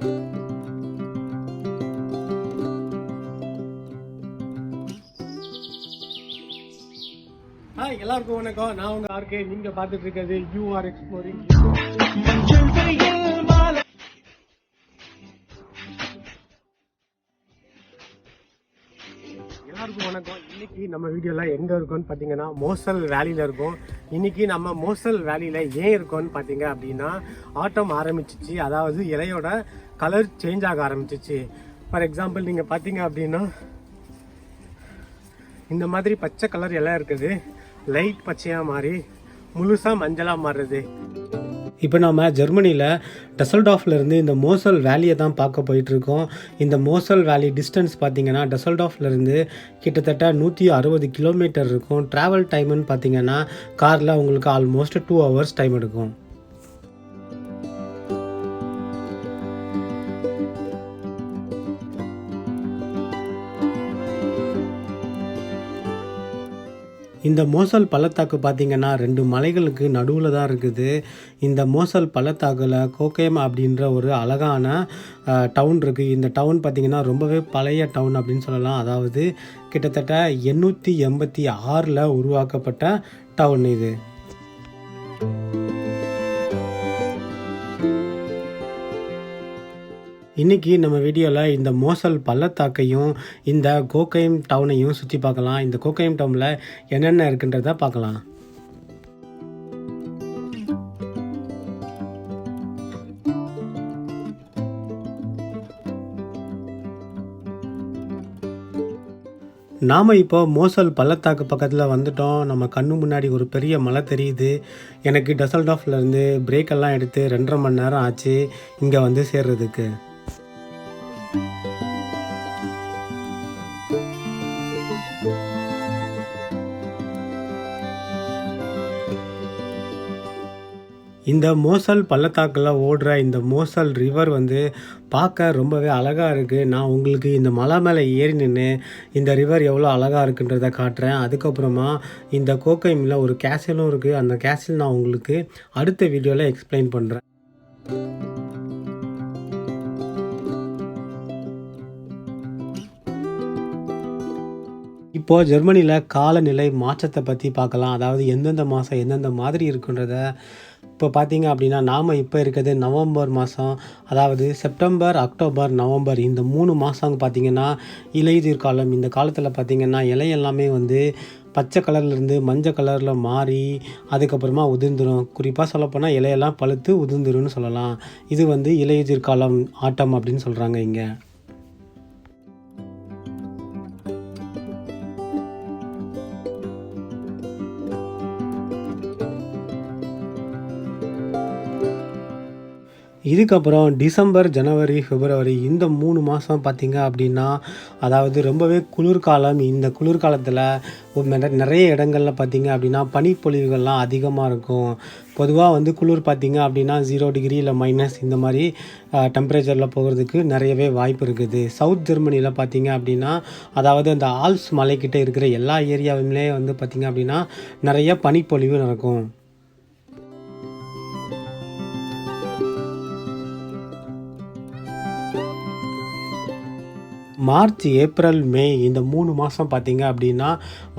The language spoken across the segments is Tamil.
ஹாய் எல்லாருக்கும் வணக்கம். நான் உங்க ஆர்கே நீங்க பாத்துட்டு இருக்கிறது யூஆர் எக்ஸ்ப்ளோரிங் எல்லாருக்கும் வணக்கம். இன்னைக்கு நம்ம வீடியோலாம் எங்க இருக்கோம்னு பாத்தீங்கன்னா மோசல் வேலியில இருக்கும். இன்னைக்கு நம்ம மோசல் வேலியில் ஏன் இருக்கோம்னு பார்த்தீங்க அப்படின்னா ஆட்டம் ஆரம்பிச்சிச்சு. அதாவது இலையோட கலர் சேஞ்ச் ஆக ஆரம்பிச்சிச்சு. ஃபார் எக்ஸாம்பிள் நீங்கள் பார்த்தீங்க அப்படின்னா இந்த மாதிரி பச்சை கலர் இலை இருக்குது. லைட் பச்சையாக மாறி முழுசாக மஞ்சளாக மாறுறது இப்போ நம்ம ஜெர்மனியில் டசல்டாஃப்லேருந்து இந்த மோசல் வேலியை தான் பார்க்க போயிட்டுருக்கோம். இந்த மோசல் வேலி டிஸ்டன்ஸ் பார்த்தீங்கன்னா டெசல்டாஃப்ல இருந்து கிட்டத்தட்ட நூற்றி அறுபது கிலோமீட்டர் இருக்கும். ட்ராவல் டைமுன்னு பார்த்தீங்கன்னா காரில் உங்களுக்கு ஆல்மோஸ்ட் டூ ஹவர்ஸ் டைம் எடுக்கும். இந்த மோசல் பள்ளத்தாக்கு பார்த்திங்கன்னா ரெண்டு மலைகளுக்கு நடுவில் தான் இருக்குது. இந்த மோசல் பள்ளத்தாக்கில் கோகேம் அப்படின்ற ஒரு அழகான டவுன் இருக்குது இந்த டவுன் பார்த்திங்கன்னா ரொம்பவே பழைய டவுன் அப்படின்னு சொல்லலாம். அதாவது கிட்டத்தட்ட எண்ணூற்றி எண்பத்தி ஆறில் உருவாக்கப்பட்ட டவுன் இது. இன்றைக்கி நம்ம வீடியோவில் இந்த மோசல் பள்ளத்தாக்கையும் இந்த கோகைம் டவுனையும் சுற்றி பார்க்கலாம். இந்த கோகைம் டவுனில் என்னென்ன இருக்குன்றத பார்க்கலாம். நாம் இப்போ மோசல் பள்ளத்தாக்கு பக்கத்தில் வந்துட்டோம். நம்ம கண்ணு முன்னாடி ஒரு பெரிய மலை தெரியுது. எனக்கு டசல்டாஃப்லேருந்து பிரேக்கெல்லாம் எடுத்து ரெண்டரை மணி நேரம் ஆச்சு இங்கே வந்து சேர்றதுக்கு. இந்த மோசல் பள்ளத்தாக்கில் ஓடுற இந்த மோசல் ரிவர் வந்து பார்க்க ரொம்பவே அழகாக இருக்குது நான் உங்களுக்கு இந்த மலை மேலே ஏறி நின்று இந்த ரிவர் எவ்வளோ அழகாக இருக்குன்றதை காட்டுறேன். அதுக்கப்புறமா இந்த கோக்கைமில் ஒரு கேசலும் இருக்குது அந்த கேசல் நான் உங்களுக்கு அடுத்த வீடியோவில் எக்ஸ்பிளைன் பண்ணுறேன் இப்போது ஜெர்மனியில் காலநிலை மாற்றத்தை பற்றி பார்க்கலாம். அதாவது எந்தெந்த மாதம் எந்தெந்த மாதிரி இருக்குன்றத இப்போ பார்த்தீங்க அப்படின்னா நாம் இப்போ இருக்கிறது நவம்பர் மாதம் அதாவது செப்டம்பர் அக்டோபர் நவம்பர் இந்த மூணு மாதம் பார்த்தீங்கன்னா இலையுதிர் காலம். இந்த காலத்தில் பார்த்தீங்கன்னா இலை எல்லாமே வந்து பச்சை கலர்லேருந்து மஞ்சள் கலரில் மாறி அதுக்கப்புறமா உதிர்ந்துடும் குறிப்பாக சொல்லப்போனால் இலையெல்லாம் பழுத்து உதிர்ந்துரும்னு சொல்லலாம். இது வந்து இலையுதிர் காலம் ஆட்டம் அப்படின்னு சொல்கிறாங்க இங்கே. இதுக்கப்புறம் டிசம்பர் ஜனவரி பிப்ரவரி இந்த மூணு மாதம் பார்த்திங்க அப்படின்னா அதாவது ரொம்பவே குளிர்காலம். இந்த குளிர்காலத்தில் நிறைய இடங்களில் பார்த்திங்க அப்படின்னா பனிப்பொழிவுகள்லாம் அதிகமாக இருக்கும். பொதுவாக வந்து குளிர் பார்த்திங்க அப்படின்னா ஜீரோ டிகிரி இல்லை மைனஸ் இந்த மாதிரி டெம்பரேச்சரில் போகிறதுக்கு நிறையவே வாய்ப்பு இருக்குது. சவுத் ஜெர்மனியில் பார்த்திங்க அப்படின்னா அதாவது அந்த ஆல்ஸ் மலைக்கிட்ட இருக்கிற எல்லா ஏரியாவுமே வந்து பார்த்திங்க அப்படின்னா நிறைய பனிப்பொழிவு நடக்கும். மார்ச் ஏப்ரல் மே இந்த மூணு மாதம் பார்த்தீங்க அப்படின்னா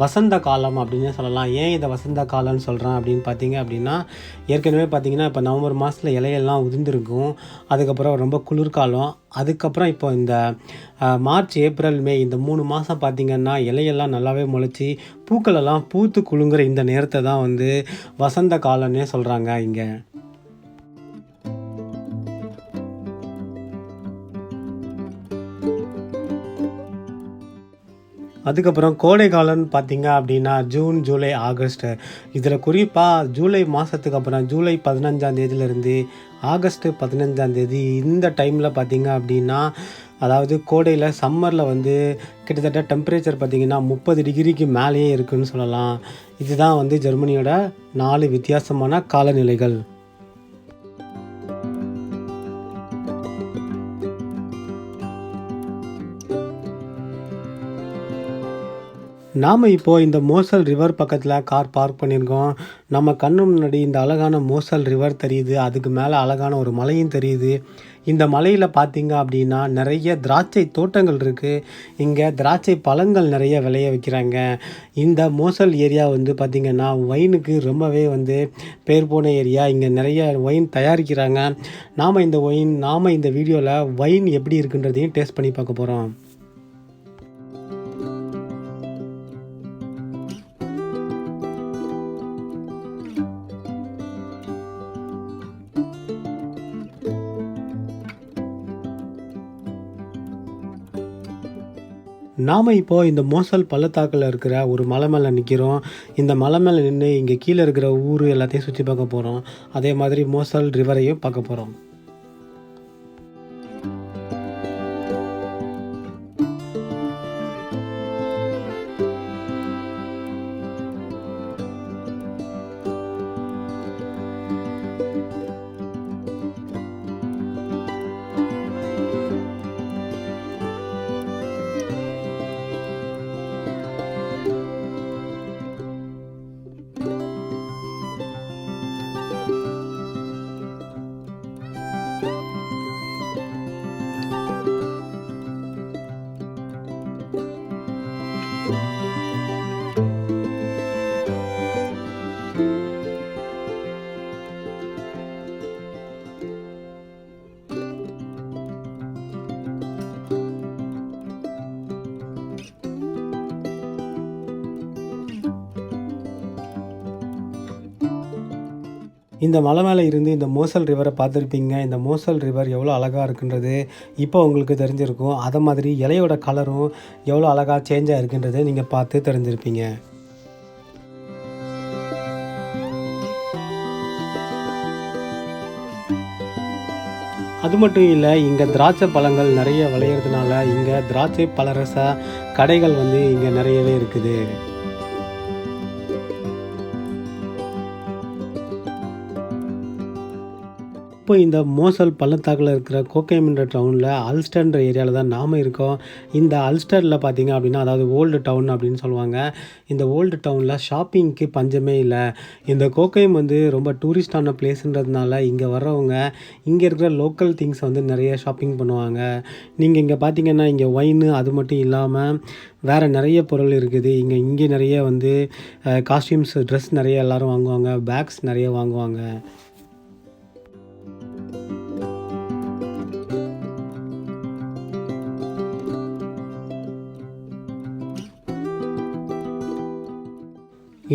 வசந்த காலம் அப்படின்னு சொல்லலாம். ஏன் இதை வசந்த காலம்னு சொல்கிறேன் அப்படின்னு பார்த்தீங்க அப்படின்னா ஏற்கனவே பார்த்தீங்கன்னா இப்போ நவம்பர் மாதத்தில் இலையெல்லாம் உதிர்ந்துருக்கும். அதுக்கப்புறம் ரொம்ப குளிர்காலம். அதுக்கப்புறம் இப்போ இந்த மார்ச் ஏப்ரல் மே இந்த மூணு மாதம் பார்த்திங்கன்னா இலையெல்லாம் நல்லாவே முளைச்சி பூக்களெல்லாம் பூத்து குலுங்குற இந்த நேரத்தை தான் வந்து வசந்த காலம்னே சொல்கிறாங்க இங்கே. அதுக்கப்புறம் கோடை காலம்னு பார்த்தீங்க அப்படின்னா ஜூன் ஜூலை ஆகஸ்ட். இதில் குறிப்பாக ஜூலை மாதத்துக்கு அப்புறம் ஜூலை பதினஞ்சாம் தேதியிலேருந்து ஆகஸ்ட் பதினஞ்சாம் தேதி இந்த டைமில் பார்த்தீங்க அப்படின்னா அதாவது கோடையில் சம்மரில் வந்து கிட்டத்தட்ட டெம்பரேச்சர் பார்த்திங்கன்னா முப்பது டிகிரிக்கு மேலேயே இருக்குதுன்னு சொல்லலாம். இதுதான் வந்து ஜெர்மனியோட நாலு வித்தியாசமான காலநிலைகள். நாம் இப்போது இந்த மோசல் ரிவர் பக்கத்தில் கார் பார்க் பண்ணியிருக்கோம். நம்ம கண்ணு முன்னாடி இந்த அழகான மோசல் ரிவர் தெரியுது. அதுக்கு மேலே அழகான ஒரு மலையும் தெரியுது. இந்த மலையில் பார்த்தீங்க அப்படின்னா நிறைய திராட்சை தோட்டங்கள் இருக்குது இங்கே திராட்சை பழங்கள் நிறைய விளைய வைக்கிறாங்க. இந்த மோசல் ஏரியா வந்து பார்த்திங்கன்னா ஒயினுக்கு ரொம்பவே வந்து பேர் போன ஏரியா. இங்கே நிறைய ஒயின் தயாரிக்கிறாங்க. நாம் இந்த ஒயின் நாம் இந்த வீடியோவில் ஒயின் எப்படி இருக்குன்றதையும் டேஸ்ட் பண்ணி பார்க்க போகிறோம் நாம் இப்போ இந்த மோசல் பள்ளத்தாக்கில் இருக்கிற ஒரு மலை மேலே நிற்கிறோம் இந்த மலை மேலே நின்று இங்கே கீழே இருக்கிற ஊர் எல்லாத்தையும் சுற்றி பார்க்க போகிறோம் அதே மாதிரி மோசல் ரிவரையும் பார்க்க போகிறோம் இந்த மலை மேலே இருந்து இந்த மோசல் ரிவரை பார்த்துருப்பீங்க. இந்த மோசல் ரிவர் எவ்வளோ அழகாக இருக்குன்றது இப்போ உங்களுக்கு தெரிஞ்சிருக்கும். அதை மாதிரி இலையோட கலரும் எவ்வளோ அழகாக சேஞ்சாக இருக்குன்றதை நீங்கள் பார்த்து தெரிஞ்சிருப்பீங்க. அது மட்டும் இல்லை இங்கே திராட்சை பழங்கள் நிறைய விளையிறதுனால இங்கே திராட்சை பழரச கடைகள் வந்து இங்கே நிறையவே இருக்குது. இப்போ இந்த மோசல் பள்ளத்தாக்கில் இருக்கிற கோக்கைமின்ற டவுனில் அல்ஸ்டர்ன்ற ஏரியாவில் தான் நாம் இருக்கோம். இந்த அல்ஸ்டரில் பார்த்தீங்க அப்படின்னா அதாவது ஓல்டு டவுன் அப்படின்னு சொல்லுவாங்க. இந்த ஓல்டு டவுனில் ஷாப்பிங்க்கு பஞ்சமே இல்லை. இந்த கோக்கைம் வந்து ரொம்ப டூரிஸ்டான பிளேஸ்ன்றதுனால இங்கே வர்றவங்க இங்கே இருக்கிற லோக்கல் திங்ஸ் வந்து நிறைய ஷாப்பிங் பண்ணுவாங்க. நீங்கள் இங்கே பார்த்தீங்கன்னா இங்கே ஒயின் அது மட்டும் இல்லாமல் வேறு நிறைய பொருள் இருக்குது. இங்கே இங்கே நிறைய வந்து காஸ்டியூம்ஸ் ட்ரெஸ் நிறைய எல்லோரும் வாங்குவாங்க. பேக்ஸ் நிறைய வாங்குவாங்க.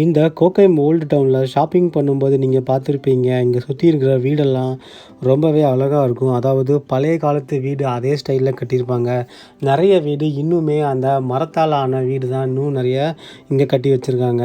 இந்த கோக்கைம் ஓல்டு டவுனில் ஷாப்பிங் பண்ணும்போது நீங்கள் பார்த்துருப்பீங்க இங்கே சுற்றி இருக்கிற வீடெல்லாம் ரொம்பவே அழகாக இருக்கும். அதாவது பழைய காலத்து வீடு அதே ஸ்டைலில் கட்டியிருப்பாங்க. நிறைய வீடு இன்னுமே அந்த மரத்தால் ஆன வீடு தான் இன்னும் நிறைய இங்கே கட்டி வச்சுருக்காங்க.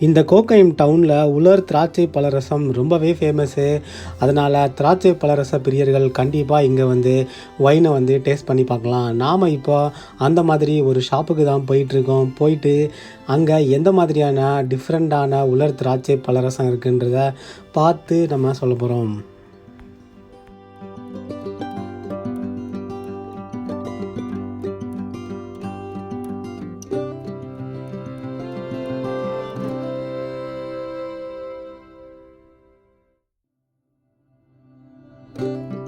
இந்த கோக்கையம் டவுனில் உலர் திராட்சை பழரசம் ரொம்பவே ஃபேமஸ்ஸு அதனால் திராட்சை பழரச பிரியர்கள் கண்டிப்பாக இங்கே வந்து ஒயினை வந்து டேஸ்ட் பண்ணி பார்க்கலாம். நாம் இப்போ அந்த மாதிரி ஒரு ஷாப்புக்கு தான் போயிட்டுருக்கோம். போயிட்டு அங்கே எந்த மாதிரியான டிஃப்ரெண்ட்டான உலர் திராட்சை பழரசம் இருக்குன்றத பார்த்து நம்ம சொல்ல போகிறோம் Música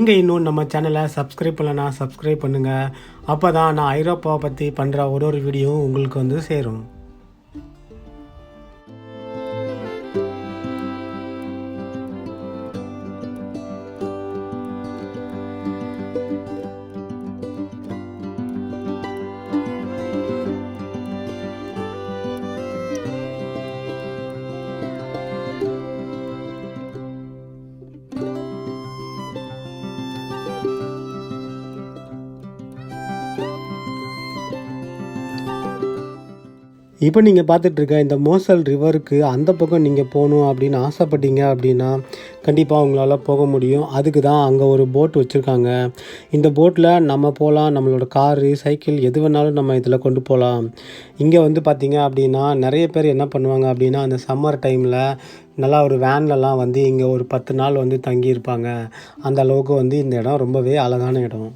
நீங்கள் இன்னும் நம்ம சேனலை சப்ஸ்கிரைப் பண்ணலன்னா சப்ஸ்கிரைப் பண்ணுங்கள் அப்போ தான் நான் ஐரோப்பாவை பற்றி பண்ணுற ஒரு ஒரு வீடியோவும் உங்களுக்கு வந்து சேரும். இப்போ நீங்கள் பார்த்துட்ருக்க இந்த மோசல் ரிவருக்கு அந்த பக்கம் நீங்கள் போகணும் அப்படின்னு ஆசைப்பட்டீங்க அப்படின்னா கண்டிப்பாக உங்களால் போக முடியும். அதுக்கு தான் அங்கே ஒரு போட் வச்சுருக்காங்க. இந்த போட்டில் நம்ம போகலாம் நம்மளோட காரு சைக்கிள் எது வேணாலும் நம்ம இதில் கொண்டு போகலாம். இங்கே வந்து பார்த்திங்க அப்படின்னா நிறைய பேர் என்ன பண்ணுவாங்க அப்படின்னா அந்த சம்மர் டைமில் நல்லா ஒரு வேன்லலாம் வந்து இங்கே ஒரு பத்து நாள் வந்து தங்கியிருப்பாங்க. அந்த அளவுக்கு வந்து இந்த இடம் ரொம்பவே அழகான இடம்.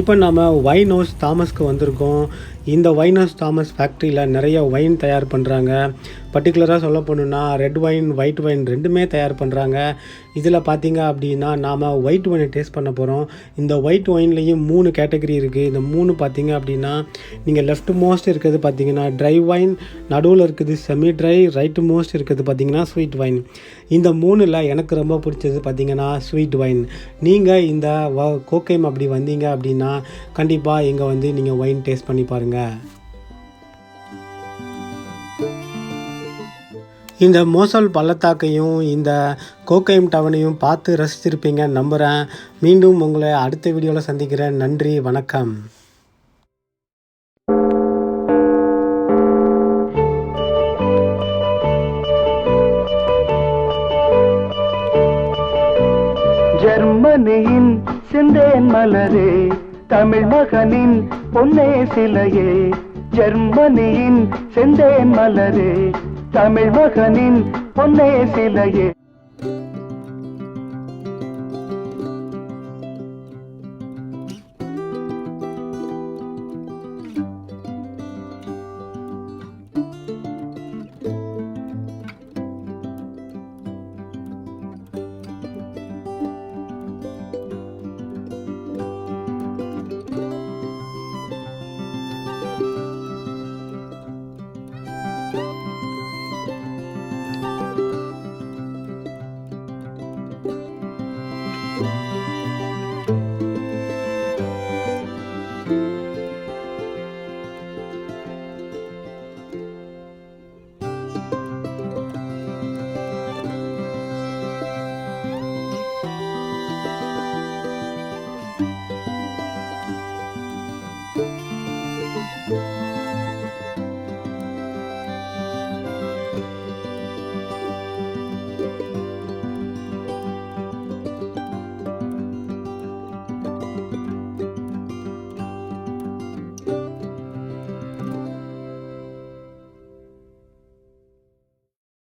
இப்போ நம்ம ஒயின் ஹவுஸ் தாமஸ்க்கு வந்திருக்கோம். இந்த ஒயின் ஹவுஸ் தாமஸ் ஃபேக்ட்ரியில் நிறைய ஒயின் தயார் பண்ணுறாங்க பர்டிகுலராக சொல்ல போகணுன்னா ரெட் ஒயின் ஒயிட் ஒயின் ரெண்டுமே தயார் பண்ணுறாங்க இதில் பார்த்தீங்க அப்படின்னா நாம் ஒயிட் ஒயினை டேஸ்ட் பண்ண போகிறோம் இந்த ஒயிட் ஒயின்லேயும் மூணு கேட்டகரி இருக்குது இந்த மூணு பார்த்தீங்க அப்படின்னா நீங்கள் லெஃப்ட் மோஸ்ட் இருக்கிறது பார்த்தீங்கன்னா ட்ரை ஒயின் நடுவில் இருக்குது செமி ட்ரை ரைட்டு மோஸ்ட் இருக்கிறது பார்த்தீங்கன்னா ஸ்வீட் ஒயின் இந்த மூணில் எனக்கு ரொம்ப பிடிச்சது பார்த்தீங்கன்னா ஸ்வீட் ஒயின் நீங்கள் இந்த வ கோக்கைம் அப்படி வந்தீங்க அப்படின்னா கண்டிப்பாக இங்கே வந்து நீங்கள் ஒயின் டேஸ்ட் பண்ணி பாருங்கள் இந்த மோசல் பள்ளத்தாக்கையும் இந்த கோக்கைம் டவனையும் பார்த்து ரசிச்சிருப்பீங்க நம்புகிறேன் மீண்டும் உங்களை அடுத்த வீடியோவில் சந்திக்கிறேன். நன்றி வணக்கம். ஜெர்மனியின் சிந்தேன் மலரே தமிழ் மகனின் பொன்னே சிலையே. ஜெர்மனியின் செந்தேன் மலரே தமிழ் மகனின் பொன்னே சிலையே.